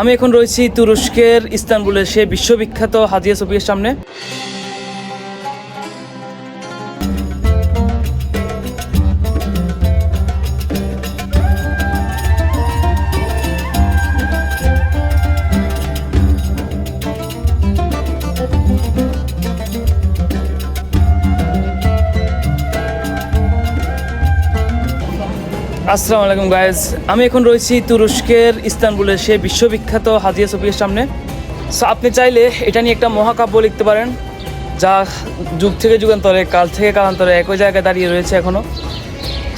আমি এখন রয়েছি তুরস্কের ইস্তানবুলের সে বিশ্ববিখ্যাত হাজিয়া সফিয়ার সামনে। আসসালামু আলাইকুম গাইজ আমি এখন রয়েছি তুরস্কের ইস্তানবুলের সে বিশ্ববিখ্যাত হাজিয়া সোফিয়ার সামনে। সো আপনি চাইলে এটা নিয়ে একটা মহাকাব্য লিখতে পারেন, যা যুগ থেকে যুগান্তরে, কাল থেকে কালান্তরে একই জায়গায় দাঁড়িয়ে রয়েছে এখনও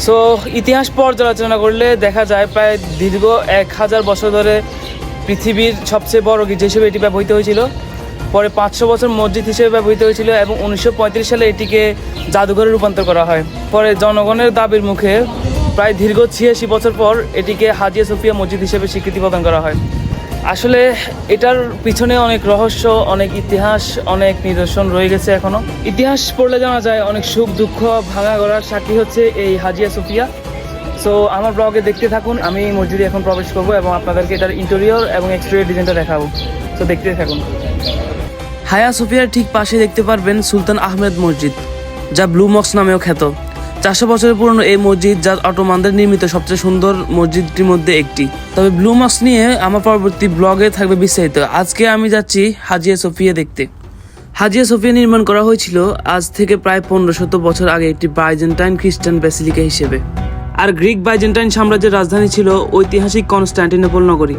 সো ইতিহাস পর্যালোচনা করলে দেখা যায় প্রায় দীর্ঘ এক হাজার বছর ধরে পৃথিবীর সবচেয়ে বড় গির্জা হিসেবে এটি ব্যবহৃত হয়েছিল। পরে পাঁচশো বছর মসজিদ হিসেবে ব্যবহৃত হয়েছিল এবং উনিশশো পঁয়ত্রিশ সালে এটিকে জাদুঘরে রূপান্তর করা হয়। পরে জনগণের দাবির মুখে প্রায় দীর্ঘ ছিয়াশি বছর পর এটিকে হাজিয়া সোফিয়া মসজিদ হিসেবে স্বীকৃতি প্রদান করা হয়। আসলে এটার পিছনে অনেক রহস্য, অনেক ইতিহাস, অনেক নিদর্শন রয়ে গেছে এখনও। ইতিহাস পড়লে জানা যায় অনেক সুখ, দুঃখ, ভাঙা গড়ার সাক্ষী হচ্ছে এই হাজিয়া সোফিয়া। সো আমার ব্লগে দেখতে থাকুন, আমি মসজিদে এখন প্রবেশ করব এবং আপনাদেরকে এটার ইন্টেরিয়র এবং এক্সটেরিয়র ডিজাইনটা দেখাবো। তো দেখতে থাকুন। হায়া সোফিয়ার ঠিক পাশে দেখতে পারবেন সুলতান আহমেদ মসজিদ, যা ব্লু মক্স নামেও খ্যাত। চারশো বছরের পুরনো এই মসজিদ, যা অটোমানদের নির্মিত সবচেয়ে সুন্দর মসজিদটির মধ্যে একটি। তবে ব্লু মক্স নিয়ে আমার পরবর্তী ব্লগে থাকবে বিস্তারিত। আজকে আমি যাচ্ছি হাজিয়া সোফিয়া দেখতে। হাজিয়া সোফিয়া নির্মাণ করা হয়েছিল আজ থেকে প্রায় পনেরো শত বছর আগে একটি বাইজেন্টাইন খ্রিস্টান ব্যাসিলিকা হিসেবে। আর গ্রিক বাইজেন্টাইন সাম্রাজ্যের রাজধানী ছিল ঐতিহাসিক কনস্ট্যান্টিনোপল নগরী।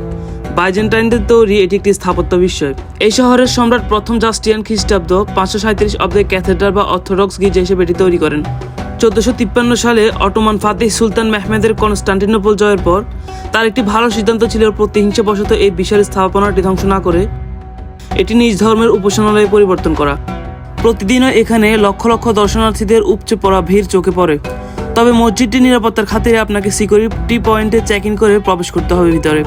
বাইজেন্টাইনদের তৈরি এটি একটি স্থাপত্য বিষয়। এই শহরের সম্রাট প্রথম জাস্টিয়ান খ্রিস্টাব্দ পাঁচশো সাঁত্রিশ অব্দে ক্যাথেড্রাল বা অর্থোডক্স গির্জা হিসেবে এটি তৈরি করেন। চোদ্দশো তিপ্পান্ন সালে অটোমান ফাতিহ সুলতান মেহমেদের কনস্টান্টিনোপল জয়ের পর তার একটি ভালো সিদ্ধান্ত ছিল প্রতিহিংসাবশত এই বিশাল স্থাপনাটি ধ্বংস না করে এটি নিজ ধর্মের উপাসনালয়ে পরিবর্তন করা। প্রতিদিনও এখানে লক্ষ লক্ষ দর্শনার্থীদের উপচে পড়া ভিড় চোখে পড়ে। তবে মসজিদটি নিরাপত্তার খাতিরে আপনাকে সিকিউরিটি পয়েন্টে চেক ইন করে প্রবেশ করতে হবে ভিতরে।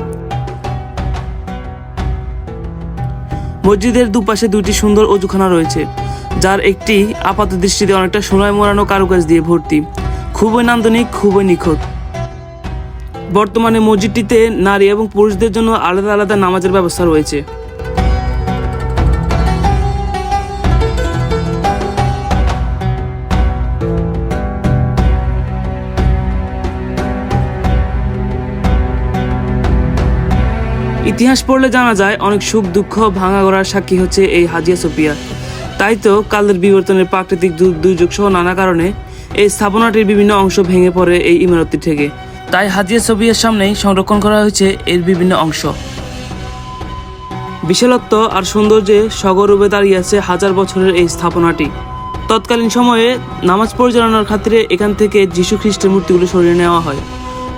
মসজিদের দুপাশে দুটি সুন্দর অজুখানা রয়েছে। যার একটি আপাত দৃষ্টিতে অনেকটা সোনায় মোড়ানো কারুকাজ দিয়ে ভর্তি। খুবই নান্দনিক, খুবই নিখুঁত। বর্তমানে মসজিদটিতে নারী এবং পুরুষদের জন্য আলাদা আলাদা নামাজের ব্যবস্থা রয়েছে। ইতিহাস পড়লে জানা যায়, অনেক সুখ দুঃখ ভাঙা গড়ার সাক্ষী হচ্ছে এই হাজিয়া সোফিয়া। তাই তো কালের বিবর্তনের প্রাকৃতিক দুর্যোগ সহ নানা কারণে এই স্থাপনাটির বিভিন্ন অংশ ভেঙে পড়ে এই ইমারতটি থেকে তাই হাজিয়া সোফিয়ার সামনেই সংরক্ষণ করা হয়েছে এর বিভিন্ন অংশ। বিশালত্ব আর সৌন্দর্যে সগরূপে দাঁড়িয়ে আছে হাজার বছরের এই স্থাপনাটি। তৎকালীন সময়ে নামাজ পরিচালনার খাতিরে এখান থেকে যীশু খ্রিস্টের মূর্তিগুলো সরিয়ে নেওয়া হয়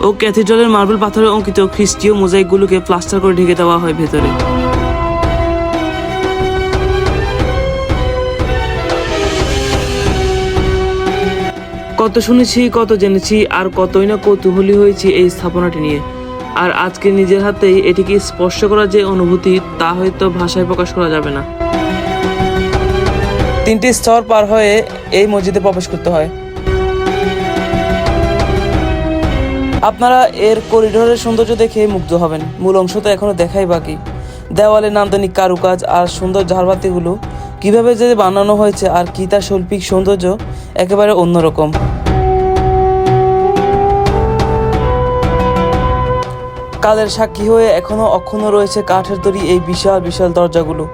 ও ক্যাথিড্রালের মার্বেল পাথরে অঙ্কিত খ্রিস্টীয় মোজাইকগুলোকে প্লাস্টার করে ঢেকে দেওয়া হয় ভেতরে। কত শুনেছি, কত জেনেছি, আর কতই না কৌতূহলী হয়েছি এই স্থাপনাটি নিয়ে। আর আজকে নিজের হাতেই এটিকে স্পর্শ করার যে অনুভূতি, তা হয়তো ভাষায় প্রকাশ করা যাবে না। তিনটি স্তর পার হয়ে এই মসজিদে প্রবেশ করতে হয়। আপনারা এর করিডোরের সৌন্দর্য দেখে মুগ্ধ হবেন। মূল অংশ তো এখনও দেখাই বাকি। দেওয়ালে নান্দনিক কারুকাজ আর সুন্দর ঝাড়বাতিগুলো কীভাবে যে বানানো হয়েছে আর কি তার শৈল্পিক সৌন্দর্য একেবারে অন্যরকম। কালের সাক্ষী হয়ে এখনও অক্ষুণ্ণ রয়েছে কাঠের তৈরি এই বিশাল বিশাল দরজাগুলো।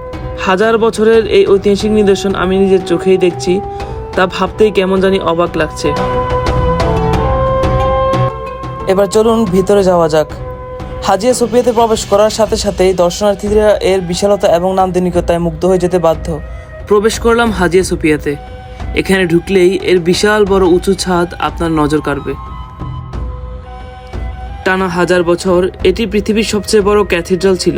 হাজার বছরের এই ঐতিহাসিক নিদর্শন আমি নিজের চোখেই দেখছি, তা ভাবতেই কেমন জানি অবাক লাগছে। এবার চলুন ভিতরে যাওয়া যাক। হাজিয়া সোফিয়াতে প্রবেশ করার সাথে সাথেই দর্শনার্থীরা এর বিশালতা এবং নান্দনিকতায় মুগ্ধ হয়ে যেতে বাধ্য। প্রবেশ করলাম হাজিয়া সোফিয়াতে এখানে ঢুকলেই এর বিশাল বড় উঁচু ছাদ আপনার নজর কাড়বে। টানা হাজার বছর এটি পৃথিবীর সবচেয়ে বড় ক্যাথিড্রাল ছিল।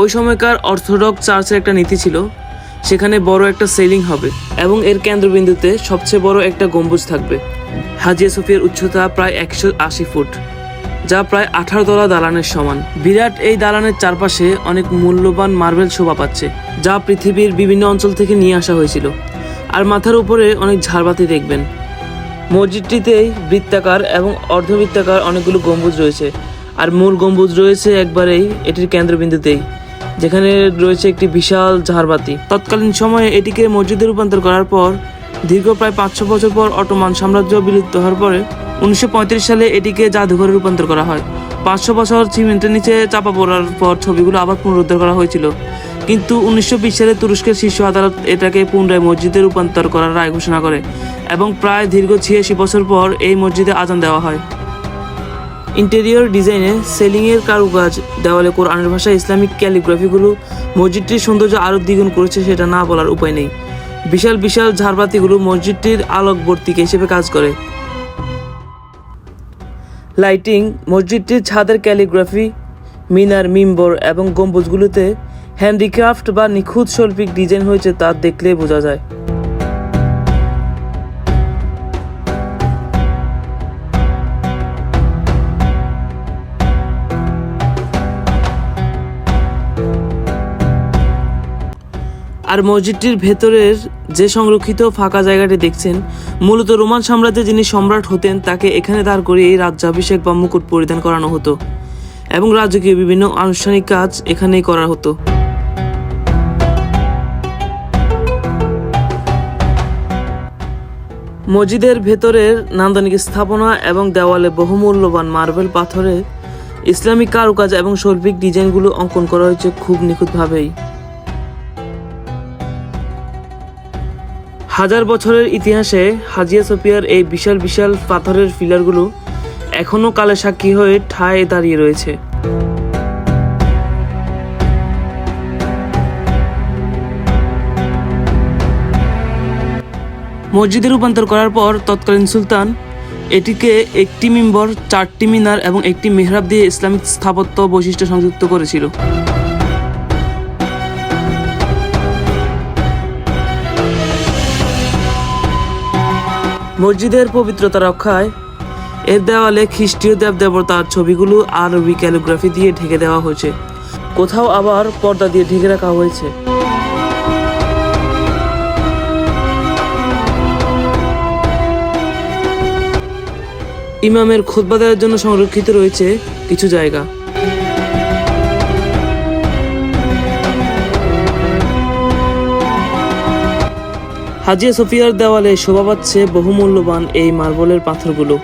ওই সময়কার অর্থোডক্স চার্চের একটা নীতি ছিল, সেখানে বড় একটা সেলিং হবে এবং এর কেন্দ্রবিন্দুতে সবচেয়ে বড় একটা গম্বুজ থাকবে। হাজিয়া সোফিয়ার উচ্চতা প্রায় একশো আশি ফুট। যা প্রায় আঠারো তলা দালানের সমান। বিরাট এই দালানের চারপাশে অনেক মূল্যবান মার্বেল শোভা পাচ্ছে, যা পৃথিবীর বিভিন্ন অঞ্চল থেকে নিয়ে আসা হয়েছিল। আর মাথার উপরে অনেক ঝাড়বাতি দেখবেন। মসজিদটিতেই বৃত্তাকার এবং অর্ধবৃত্তাকার অনেকগুলো গম্বুজ রয়েছে। আর মূল গম্বুজ রয়েছে একবারেই এটির কেন্দ্রবিন্দুতেই, যেখানে রয়েছে একটি বিশাল ঝাড়বাতি। তৎকালীন সময়ে এটিকে মসজিদে রূপান্তর করার পর, দীর্ঘ প্রায় পাঁচশো বছর পর অটোমান সাম্রাজ্য বিলুপ্ত হওয়ার পরে উনিশশো পঁয়ত্রিশ সালে এটিকে জাদুঘরে রূপান্তর করা হয়। পাঁচশো বছর সিমেন্টের নিচে চাপা পড়ার পর ছবিগুলো আবার পুনরুদ্ধার করা হয়েছিল। কিন্তু উনিশশো বিশ সালে তুরস্কের শীর্ষ আদালত এটাকে পুনরায় মসজিদে রূপান্তর করার রায় ঘোষণা করে এবং প্রায় দীর্ঘ ছিয়াশি বছর পর এই মসজিদে আজান দেওয়া হয়। ইন্টেরিয়র ডিজাইনে সেলিংয়ের কারুকাজ, দেওয়ালে কোরআনের ভাষায় ইসলামিক ক্যালিগ্রাফিগুলো, মসজিদটির সৌন্দর্য আরও দ্বিগুণ করেছে সেটা না বলার উপায় নেই। বিশাল বিশাল ঝাড়বাতিগুলো মসজিদটির আলোকবর্তিকা হিসেবে কাজ করে। লাইটিং, মসজিদটির ছাদের ক্যালিগ্রাফি, মিনার, মিম্বর এবং গম্বুজগুলোতে হ্যান্ডিক্রাফট বা নিখুঁত শৈল্পিক ডিজাইন হয়েছে তা দেখলে বোঝা যায়। আর মসজিদটির ভেতরের যে সংরক্ষিত ফাঁকা জায়গাটি দেখছেন, মূলত রোমান সাম্রাজ্যে যিনি সম্রাট হতেন, তাকে এখানে দাঁড় করিয়ে এই রাজ্যাভিষেক বা মুকুট পরিধান করানো হতো এবং রাজকীয় বিভিন্ন আনুষ্ঠানিক কাজ এখানেই করা হতো। মসজিদের ভেতরের নান্দনিক স্থাপনা এবং দেওয়ালে বহুমূল্যবান মার্বেল পাথরে ইসলামিক কারুকাজ এবং শৈল্পিক ডিজাইনগুলো অঙ্কন করা হয়েছে খুব নিখুঁতভাবেই। হাজার বছরের ইতিহাসে হাজিয়া সোফিয়ার এই বিশাল বিশাল পাথরের ফিলারগুলো এখনও কালে সাক্ষী হয়ে ঠায় দাঁড়িয়ে রয়েছে। মসজিদে রূপান্তর করার পর তৎকালীন সুলতান এটিকে একটি মিম্বর, চারটি মিনার এবং একটি মেহরাব দিয়ে ইসলামিক স্থাপত্য বৈশিষ্ট্য সংযুক্ত করেছিল। মসজিদের পবিত্রতা রক্ষায় এর দেওয়ালে খ্রিস্টীয় দেব দেবতার ছবিগুলো আরবি ক্যালিগ্রাফি দিয়ে ঢেকে দেওয়া হয়েছে। কোথাও আবার পর্দা দিয়ে ঢেকে রাখা হয়েছে। ইমামের খুতবা দেওয়ার জন্য সংরক্ষিত রয়েছে কিছু জায়গা। হাজিয়া সোফিয়ার দেওয়ালে শোভা পাচ্ছে বহুমূল্যবান এই মার্বলের পাথরগুলো।